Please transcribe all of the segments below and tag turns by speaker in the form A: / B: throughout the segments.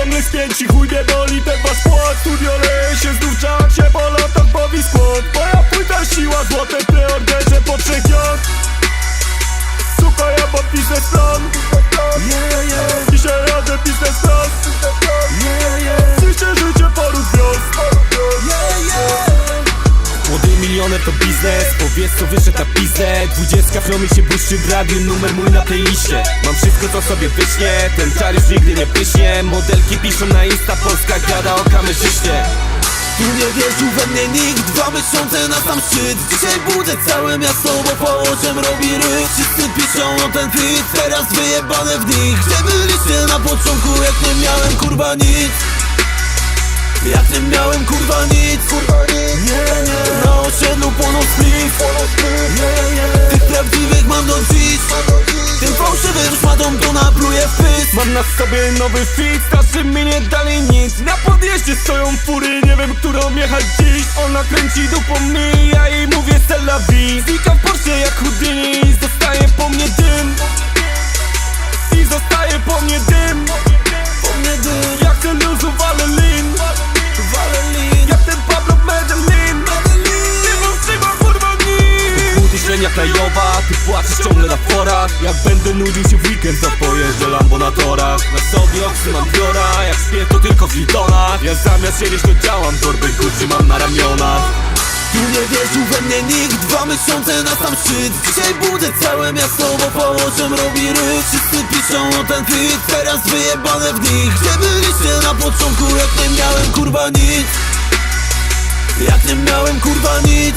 A: ciągle spięci Chuj mnie boli ten wasz płat leje się znów czak się po latach bawi skład Moja płyta siła, złote preorderze
B: To biznes, powiedz co wyszedł na pizdę Dwudziestka chromie się błyszczy w radiu, numer mój na tej liście Mam wszystko co sobie wyśnie, ten czar już nigdy nie pyśnie. Modelki piszą na Insta, Polska gada o kamerzyście.
C: Tu nie wierzył we mnie nikt Dwa miesiące na sam szczyt. Dzisiaj budzę całe miasto, bo położem robi ryk Wszyscy piszą o ten fit Teraz wyjebane w nich Gdzie byliście na początku, jak nie miałem kurwa nic? Jak nie miałem kurwa nic, kurwa nic. Nie, szmatą to napluję w
A: Mam na sobie nowy fit, starszy mi nie dali nic. Na podjeździe stoją fury, nie wiem którą jechać dziś. Ona kręci dupą mi, ja jej mówię vie Znika w Porsche
B: krajowa, ty płaczesz ciągle na forach. Jak będę nudził się w weekend, to pojeżdżę Lambo na torach Na sobie oksy mam biora, jak śpię to tylko w Lidonach. Ja zamiast siedzieć to działam, torby Gucci mam na ramionach.
C: Tu nie wierzył we mnie nikt Dwa miesiące na sam szczyt. Dzisiaj budzę całe miasto, bo położem robi ryk Wszyscy piszą o ten fit Teraz wyjebane w nich. Gdzie byliście na początku, jak nie miałem kurwa nic? Jak nie miałem kurwa nic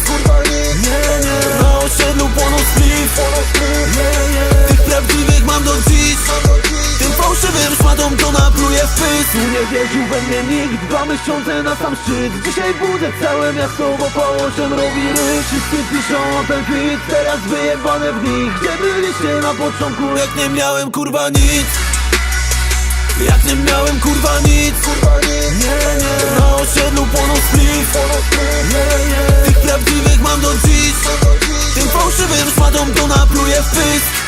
C: to napluję w pysk Tu nie wierzył we mnie nikt. Dwa miesiące na sam szczyt. Dzisiaj budzę całe miasto, bo położem robi ryk Wszyscy piszą o ten kwit. Teraz wyjebane w nich. Gdzie byliście na początku, jak nie miałem kurwa nic. Jak nie miałem kurwa nic, kurwa nic. Nie, nie. Na osiedlu płonął spliff nie, nie. Tych prawdziwych mam do dziś. Tym fałszywym szmatą to napluję w pysk